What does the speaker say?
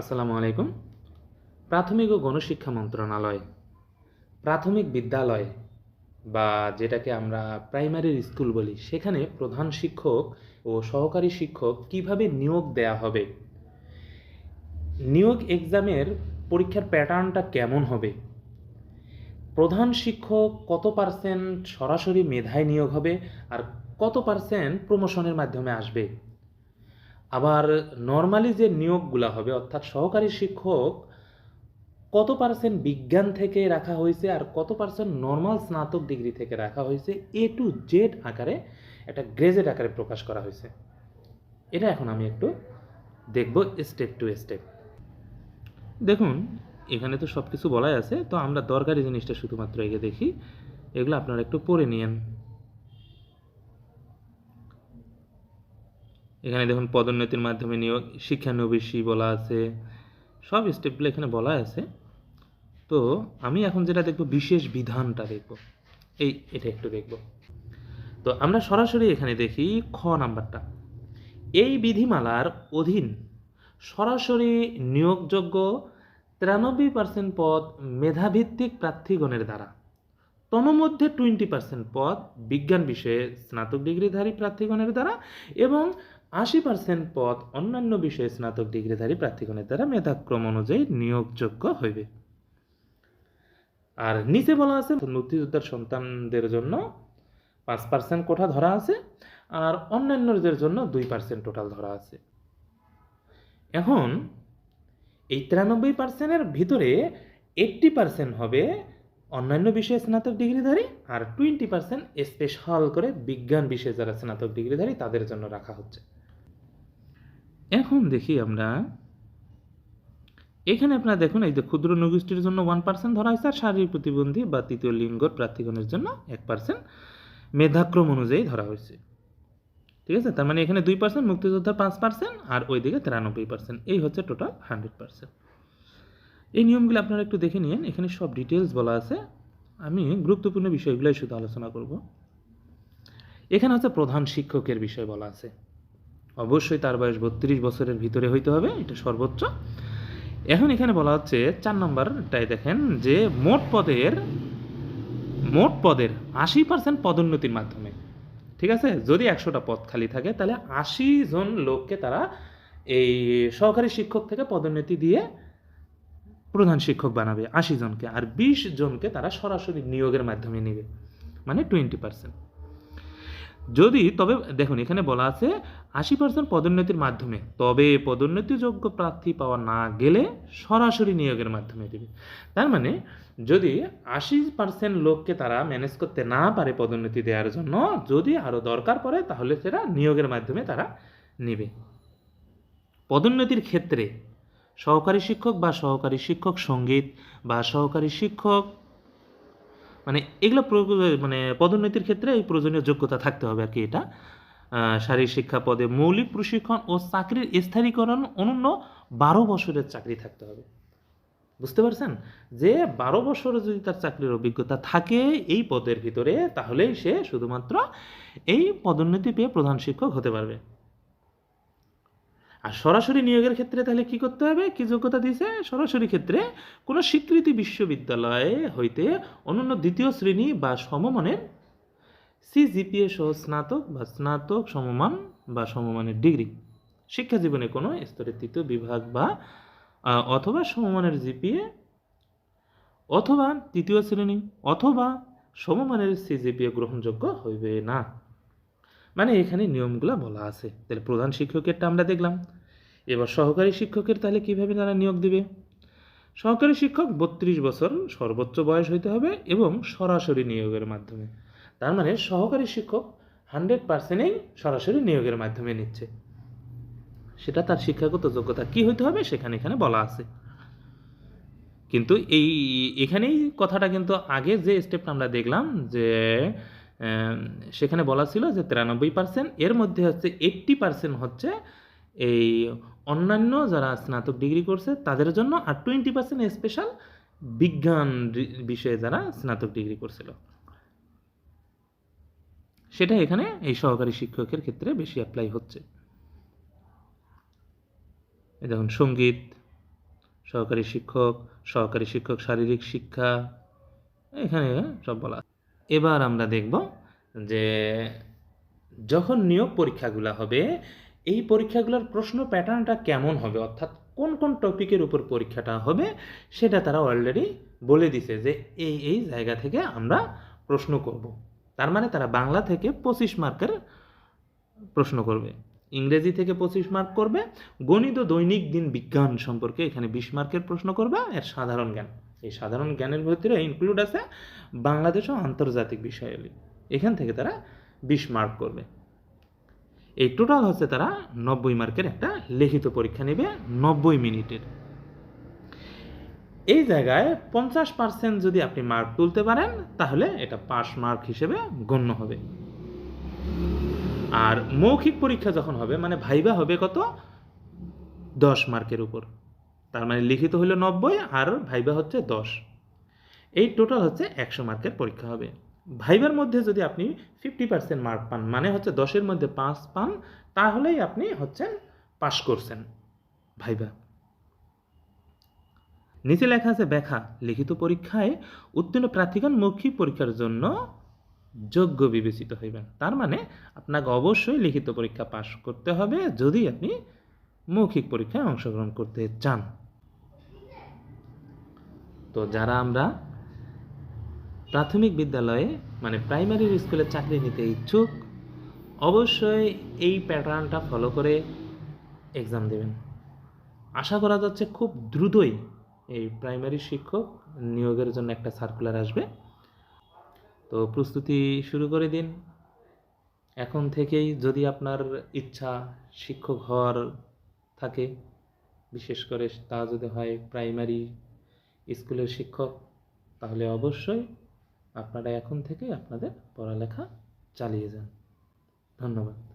আসসালামু আলাইকুম। প্রাথমিক ও গণশিক্ষা মন্ত্রণালয়, প্রাথমিক বিদ্যালয় বা যেটাকে আমরা প্রাইমারি স্কুল বলি, সেখানে প্রধান শিক্ষক ও সহকারী শিক্ষক কীভাবে নিয়োগ দেয়া হবে? নিয়োগ এক্সামের পরীক্ষার প্যাটার্নটা কেমন হবে? প্রধান শিক্ষক কত পার্সেন্ট সরাসরি মেধায় নিয়োগ হবে? আর কত পার্সেন্ট প্রমোশনের মাধ্যমে আসবে? আবার নর্মালি যে নিয়োগগুলো হবে, অর্থাৎ সহকারী শিক্ষক, কত পার্সেন্ট বিজ্ঞান থেকে রাখা হয়েছে আর কত পার্সেন্ট নর্মাল স্নাতক ডিগ্রি থেকে রাখা হয়েছে এ টু জেড আকারে, একটা গ্রেজেড আকারে প্রকাশ করা হয়েছে। এটা এখন আমি একটু দেখব স্টেপ টু স্টেপ দেখুন, এখানে তো সব কিছু বলাই আছে, তো আমরা দরকারি জিনিসটা শুধুমাত্র এগে দেখি। এগুলো আপনারা একটু পড়ে নিয়েন। এখানে দেখুন পদোন্নতির মাধ্যমে নিয়োগ, শিক্ষানবিশী বলা আছে, সব স্টেপগুলো এখানে বলা আছে। তো আমি এখন যেটা দেখব, বিশেষ বিধানটা দেখব। এই, এটা একটু দেখব। তো আমরা সরাসরি এখানে দেখি খ নাম্বারটা। এই বিধিমালার অধীন সরাসরি নিয়োগযোগ্য তিরানব্বই পার্সেন্ট পদ মেধাভিত্তিক প্রার্থীগণের দ্বারা। তন্মধ্যে টোয়েন্টি পার্সেন্ট পদ বিজ্ঞান বিষয়ে স্নাতক ডিগ্রিধারী প্রার্থীগণের দ্বারা এবং আশি পার্সেন্ট পদ অন্যান্য বিষয়ে স্নাতক ডিগ্রিধারী প্রার্থীগণের দ্বারা মেধাক্রম অনুযায়ী নিয়োগযোগ্য হইবে। আর নিচে বলা আছে, মুক্তিযোদ্ধার সন্তানদের জন্য পাঁচ পার্সেন্ট কোঠা ধরা আছে, আর অন্যান্যদের জন্য দুই পার্সেন্ট টোটাল ধরা আছে। এখন, এই তিরানব্বই পার্সেন্টের ভিতরে এইট্টি পার্সেন্ট হবে অন্যান্য বিষয়ে স্নাতক ডিগ্রিধারী, আর টোয়েন্টি পার্সেন্ট স্পেশাল করে বিজ্ঞান বিষয়ে যারা স্নাতক ডিগ্রিধারী তাদের জন্য রাখা হচ্ছে। এখন দেখি আমরা। এখানে আপনারা দেখুন, এই যে ক্ষুদ্র নগোষ্ঠীর জন্য ওয়ান পার্সেন্ট ধরা হয়েছে, আর শারীরিক প্রতিবন্ধী বা তৃতীয় লিঙ্গর প্রার্থীগণের জন্য এক পার্সেন্ট মেধাক্রম অনুযায়ী ধরা হয়েছে। ঠিক আছে? তার মানে এখানে দুই পার্সেন্ট মুক্তিযোদ্ধা পাঁচ পার্সেন্ট আর ওইদিকে তিরানব্বই পার্সেন্ট এই হচ্ছে টোটাল হান্ড্রেড পার্সেন্ট এই নিয়মগুলো আপনারা একটু দেখে নিন, এখানে সব ডিটেলস বলা আছে। আমি গুরুত্বপূর্ণ বিষয়গুলোই শুধু আলোচনা করব। এখানে হচ্ছে প্রধান শিক্ষকের বিষয় বলা আছে। অবশ্যই তার বয়স বত্রিশ বছরের ভিতরে হইতে হবে, এটা সর্বোচ্চ। এখন এখানে বলা হচ্ছে চার নম্বরটাই দেখেন যে মোট পদের মোট পদের আশি পার্সেন্ট পদোন্নতির মাধ্যমে, ঠিক আছে? যদি একশোটা পদ খালি থাকে, তাহলে আশি জন লোককে তারা এই সহকারী শিক্ষক থেকে পদোন্নতি দিয়ে প্রধান শিক্ষক বানাবে, আশি জনকে। আর বিশ জনকে তারা সরাসরি নিয়োগের মাধ্যমে নেবে মানে টোয়েন্টি পার্সেন্ট যদি, তবে দেখুন, এখানে বলা আছে আশি পার্সেন্ট পদোন্নতির মাধ্যমে, তবে পদোন্নতিযোগ্য প্রার্থী পাওয়া না গেলে সরাসরি নিয়োগের মাধ্যমে দেবে। তার মানে যদি আশি পার্সেন্ট লোককে তারা ম্যানেজ করতে না পারে পদোন্নতি দেওয়ার জন্য, যদি আরও দরকার পড়ে, তাহলে সেটা নিয়োগের মাধ্যমে তারা নেবে। পদোন্নতির ক্ষেত্রে সহকারী শিক্ষক বা সহকারী শিক্ষক সংগীত বা সহকারী শিক্ষক মানে এগুলো মানে পদোন্নতির ক্ষেত্রে এই প্রয়োজনীয় যোগ্যতা থাকতে হবে আর কি এটা। শারীরিক শিক্ষা পদে মৌলিক প্রশিক্ষণ ও চাকরির স্থায়ীকরণ অনন্য বারো বছরের চাকরি থাকতে হবে। বুঝতে পারছেন? যে বারো বছর যদি তার চাকরির অভিজ্ঞতা থাকে এই পদের ভিতরে, তাহলেই সে শুধুমাত্র এই পদোন্নতি পেয়ে প্রধান শিক্ষক হতে পারবে। আর সরাসরি নিয়োগের ক্ষেত্রে তাহলে কি করতে হবে? কি যোগ্যতা দিয়েছে? সরাসরি ক্ষেত্রে কোনো স্বীকৃতি বিশ্ববিদ্যালয়ে হইতে অনন্য দ্বিতীয় শ্রেণি বা সমমানের সিজিপিএ সহ স্নাতক বা স্নাতক সমমান বা সমমানের ডিগ্রি। শিক্ষা জীবনে কোনো স্তরের তৃতীয় বিভাগ বা অথবা সমমানের জিপিএ অথবা তৃতীয় শ্রেণি অথবা সমমানের সিজিপিএ গ্রহণযোগ্য হইবে না। মানে এখানে নিয়মগুলো বলা আছে। তাহলে প্রধান শিক্ষকেরটা আমরা দেখলাম। এবার সহকারী শিক্ষকের তাহলে কীভাবে তারা নিয়োগ দিবে? সহকারী শিক্ষক বত্রিশ বছর সর্বোচ্চ বয়স হইতে হবে এবং সরাসরি নিয়োগের মাধ্যমে। তার মানে সহকারী শিক্ষক হান্ড্রেড পার্সেন্টেই সরাসরি নিয়োগের মাধ্যমে নিচ্ছে। সেটা তার শিক্ষাগত যোগ্যতা কি হইতে হবে সেখানে এখানে বলা আছে। কিন্তু এই, এখানেই কথাটা কিন্তু আগে যে স্টেপটা আমরা দেখলাম যে সেখানে বলা ছিল যে তিরানব্বই পার্সেন্ট এর মধ্যে হচ্ছে এইট্টি পার্সেন্ট হচ্ছে এই অন্যান্য যারা স্নাতক ডিগ্রি করছে, তাদের জন্য আর টোয়েন্টি পার্সেন্ট স্পেশাল বিজ্ঞান বিষয়ে যারা স্নাতক ডিগ্রি করছিল সেটা এখানে এই সহকারী শিক্ষকের ক্ষেত্রে বেশি অ্যাপ্লাই হচ্ছে দেখুন, সংগীত, সহকারী শিক্ষক সহকারী শিক্ষক শারীরিক শিক্ষা, এখানে সব বলা। এবার আমরা দেখব যে যখন নিয়োগ পরীক্ষাগুলো হবে, এই পরীক্ষাগুলোর প্রশ্ন প্যাটার্নটা কেমন হবে? অর্থাৎ কোন কোন টপিকের উপর পরীক্ষাটা হবে, সেটা তারা অলরেডি বলে দিছে যে এই এই জায়গা থেকে আমরা প্রশ্ন করব। তার মানে তারা বাংলা থেকে পঁচিশ মার্কের প্রশ্ন করবে। ইংরেজি থেকে পঁচিশ মার্ক করবে। গণিত দৈনিক দিন বিজ্ঞান সম্পর্কে এখানে বিশ মার্কের প্রশ্ন করবে, এর সাধারণ জ্ঞান। এই সাধারণ জ্ঞানের ভিতরে ইনক্লুড আছে বাংলাদেশ ও আন্তর্জাতিক বিষয়াবলী এখান থেকে তারা বিশ মার্ক করবে। এই টোটাল হচ্ছে তারা নব্বই মার্কের একটা লিখিত পরীক্ষা নেবে নব্বই মিনিটের। এই জায়গায় পঞ্চাশ পার্সেন্ট যদি আপনি মার্ক তুলতে পারেন, তাহলে এটা পাস মার্ক হিসেবে গণ্য হবে। আর মৌখিক পরীক্ষা যখন হবে মানে ভাইবা হবে কত? দশ মার্কের উপর। তার মানে লিখিত হলো নব্বই আর ভাইবা হচ্ছে দশ। এই টোটাল হচ্ছে একশো মার্কের পরীক্ষা হবে। ভাইবার মধ্যে যদি আপনি ফিফটি পার্সেন্ট মার্ক পান মানে হচ্ছে দশের মধ্যে পাঁচ পান, তাহলেই আপনি হচ্ছেন পাস করছেন ভাইবা। নিচে লেখা আছে ব্যাখ্যা, লিখিত পরীক্ষায় উত্তীর্ণ প্রার্থীগণ মৌখিক পরীক্ষার জন্য যোগ্য বিবেচিত হইবেন। তার মানে আপনাকে অবশ্যই লিখিত পরীক্ষা পাশ করতে হবে যদি আপনি মৌখিক পরীক্ষায় অংশগ্রহণ করতে চান। তো যারা আমরা প্রাথমিক বিদ্যালয়ে মানে প্রাইমারি স্কুলে চাকরি নিতে ইচ্ছুক, অবশ্যই এই প্যাটার্নটা ফলো করে এক্সাম দেবেন। আশা করা যাচ্ছে খুব দ্রুতই এই প্রাইমারি শিক্ষক নিয়োগের জন্য একটা সার্কুলার আসবে। তো প্রস্তুতি শুরু করে দিন। এখন থেকেই যদি আপনার ইচ্ছা শিক্ষক হওয়ার থাকে, বিশেষ করে তা যদি হয় প্রাইমারি স্কুলের শিক্ষক তাহলে অবশ্যই আপনারা এখন থেকে আপনাদের পড়ালেখা চালিয়ে যান। ধন্যবাদ।